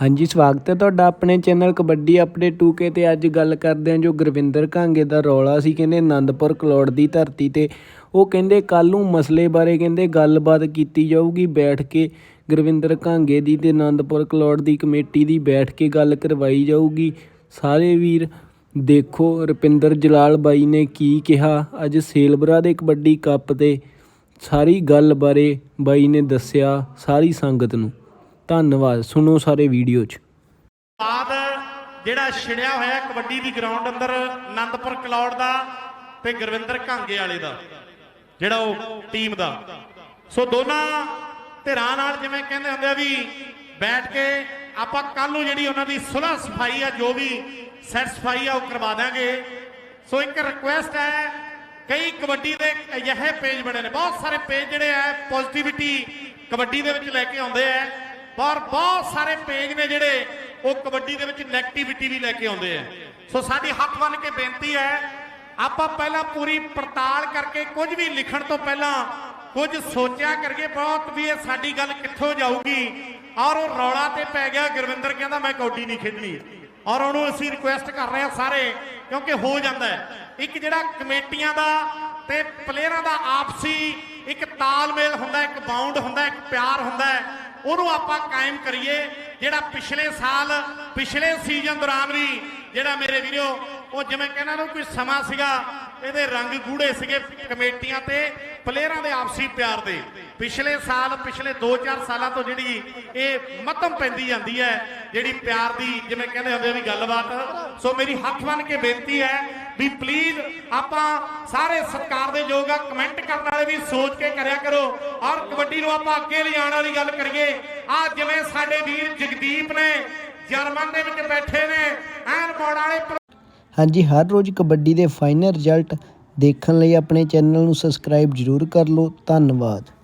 ਹਾਂਜੀ, ਸਵਾਗਤ ਹੈ ਤੁਹਾਡਾ ਆਪਣੇ ਚੈਨਲ ਕਬੱਡੀ ਅਪਡੇਟ 2K ਤੇ ਅੱਜ ਗੱਲ ਕਰਦੇ ਹਾਂ ਜੋ ਗੁਰਵਿੰਦਰ ਕਾਂਗੇ ਦਾ ਰੌਲਾ ਸੀ, ਕਹਿੰਦੇ ਆਨੰਦਪੁਰ ਕਲੌੜ ਦੀ ਧਰਤੀ ਤੇ। ਉਹ ਕਹਿੰਦੇ ਕੱਲ ਨੂੰ ਮਸਲੇ ਬਾਰੇ ਕਹਿੰਦੇ ਗੱਲਬਾਤ ਕੀਤੀ ਜਾਊਗੀ, ਬੈਠ ਕੇ ਗੁਰਵਿੰਦਰ ਕਾਂਗੇ ਦੀ ਤੇ ਆਨੰਦਪੁਰ ਕਲੌੜ ਦੀ ਕਮੇਟੀ ਦੀ ਬੈਠ ਕੇ ਗੱਲ ਕਰਵਾਈ ਜਾਊਗੀ। ਸਾਰੇ ਵੀਰ, ਦੇਖੋ, ਰੁਪਿੰਦਰ ਜਲਾਲ ਬਾਈ ਨੇ ਕੀ ਕਿਹਾ, ਅੱਜ ਸੇਲਬਰਾ ਦੇ ਕਬੱਡੀ ਕੱਪ ਤੇ ਸਾਰੀ ਗੱਲ ਬਾਰੇ ਬਾਈ ਨੇ ਦੱਸਿਆ ਸਾਰੀ ਸੰਗਤ ਨੂੰ। ਧੰਨਵਾਦ। ਸੁਣੋ ਸਾਰੇ ਵੀਡੀਓ 'ਚ। ਬਾਅਦ ਜਿਹੜਾ ਛਿੜਿਆ ਹੋਇਆ ਕਬੱਡੀ ਦੀ ਗਰਾਊਂਡ ਅੰਦਰ ਆਨੰਦਪੁਰ ਕਲੌੜ ਦਾ ਤੇ ਗੁਰਵਿੰਦਰ ਘਾਂਗੇ ਵਾਲੇ ਦਾ, ਜਿਹੜਾ ਉਹ ਟੀਮ ਦਾ। ਸੋ ਦੋਨਾਂ ਧਿਰਾਂ ਨਾਲ ਜਿਵੇਂ ਕਹਿੰਦੇ ਹੁੰਦੇ ਆ ਵੀ ਬੈਠ ਕੇ ਆਪਾਂ ਕੱਲ ਨੂੰ ਜਿਹੜੀ ਉਹਨਾਂ ਦੀ ਸੁਲਹ ਸਫ਼ਾਈ ਆ, ਜੋ ਵੀ ਸੈਟੀਸਫਾਈ ਆ, ਉਹ ਕਰਵਾ ਦਾਂਗੇ ਸੋ ਇੱਕ ਰਿਕੁਐਸਟ ਹੈ, ਕਈ ਕਬੱਡੀ ਦੇ ਅਜਿਹੇ ਪੇਜ ਬਣੇ ਨੇ। ਬਹੁਤ ਸਾਰੇ ਪੇਜ ਜਿਹੜੇ ਆ ਪੋਜ਼ਿਟਿਵਿਟੀ ਕਬੱਡੀ ਦੇ ਵਿੱਚ ਲੈ ਕੇ ਆਉਂਦੇ ਆ। ਪਰ ਬਹੁਤ ਸਾਰੇ ਪੇਜ ਨੇ ਜਿਹੜੇ ਉਹ ਕਬੱਡੀ ਦੇ ਵਿੱਚ 네ਗੇਟਿਵਿਟੀ ਵੀ ਲੈ ਕੇ ਆਉਂਦੇ ਆ। ਸੋ ਸਾਡੀ ਹੱਥ ਬੰਨ ਕੇ ਬੇਨਤੀ ਹੈ, ਆਪਾਂ ਪਹਿਲਾਂ ਪੂਰੀ ਪੜਤਾਲ ਕਰਕੇ ਕੁਝ ਵੀ ਲਿਖਣ ਤੋਂ ਪਹਿਲਾਂ ਕੁਝ ਸੋਚਿਆ ਕਰੀਏ, ਬਹੁਤ ਵੀ ਇਹ ਸਾਡੀ ਗੱਲ ਕਿੱਥੋਂ ਜਾਊਗੀ। ਔਰ ਉਹ ਰੌਲਾ ਤੇ ਪੈ ਗਿਆ, ਗੁਰਵਿੰਦਰ ਕਹਿੰਦਾ, ਮੈਂ ਕੌਡੀ ਨਹੀਂ ਖੇਡਣੀ। ਔਰ ਉਹਨੂੰ ਅਸੀਂ ਰਿਕੁਐਸਟ ਕਰ ਰਹੇ ਹਾਂ ਸਾਰੇ, ਕਿਉਂਕਿ ਹੋ ਜਾਂਦਾ ਹੈ। ਇੱਕ ਜਿਹੜਾ ਕਮੇਟੀਆਂ ਦਾ ਤੇ ਪਲੇਅਰਾਂ ਦਾ ਆਪਸੀ ਇੱਕ ਤਾਲਮੇਲ ਹੁੰਦਾ, ਇੱਕ ਬਾਉਂਡ ਹੁੰਦਾ, ਇੱਕ ਪਿਆਰ ਹੁੰਦਾ ਉਹਨੂੰ ਆਪਾਂ ਕਾਇਮ ਕਰੀਏ। ਜਿਹੜਾ ਪਿਛਲੇ ਸਾਲ, ਪਿਛਲੇ ਸੀਜ਼ਨ ਦੌਰਾਨ ਵੀ ਜਿਹੜਾ ਮੇਰੇ ਵੀਰੋ, ਉਹ ਜਿਵੇਂ ਕਹਿੰਦਾ ਨਾ ਕੋਈ ਸਮਾਂ ਸੀਗਾ, ਇਹਦੇ ਰੰਗ ਗੂੜੇ ਸੀਗੇ ਕਮੇਟੀਆਂ ਤੇ ਪਲੇਅਰਾਂ ਦੇ ਆਪਸੀ ਪਿਆਰ ਦੇ। ਪਿਛਲੇ ਸਾਲ, ਪਿਛਲੇ 2-4 ਸਾਲਾਂ ਤੋਂ ਜਿਹੜੀ ਇਹ ਮੱਧਮ ਪੈਂਦੀ ਜਾਂਦੀ ਹੈ, ਜਿਹੜੀ ਪਿਆਰ ਦੀ ਜਿਵੇਂ ਕਹਿੰਦੇ ਹੁੰਦੇ ਵੀ ਗੱਲਬਾਤ। ਸੋ ਮੇਰੀ ਹੱਥ ਬੰਨ ਕੇ ਬੇਨਤੀ ਹੈ ਵੀ ਪਲੀਜ਼ ਆਪਾਂ ਸਾਰੇ ਸਤਿਕਾਰ ਦੇ ਯੋਗ ਆ ਕਮੈਂਟ ਕਰਨ ਵਾਲੇ ਵੀ ਸੋਚ ਕੇ ਕਰਿਆ ਕਰੋ। ਔਰ ਕਬੱਡੀ ਨੂੰ ਆਪਾਂ ਅੱਗੇ ਲਿਜਾਣ ਵਾਲੀ ਗੱਲ ਕਰੀਏ। ਆ ਜਿਵੇਂ ਸਾਡੇ ਵੀਰ ਜਗਦੀਪ ਨੇ ਜਰਮਨ ਦੇ ਵਿੱਚ ਬੈਠੇ ਨੇ, ਐਨ ਮੋੜ ਵਾਲੇ ਹਾਂਜੀ, ਹਰ ਰੋਜ਼ ਕਬੱਡੀ ਦੇ ਫਾਈਨਲ ਰਿਜ਼ਲਟ ਦੇਖਣ ਲਈ ਆਪਣੇ ਚੈਨਲ ਨੂੰ ਸਬਸਕ੍ਰਾਈਬ ਜ਼ਰੂਰ ਕਰ ਲਓ। ਧੰਨਵਾਦ।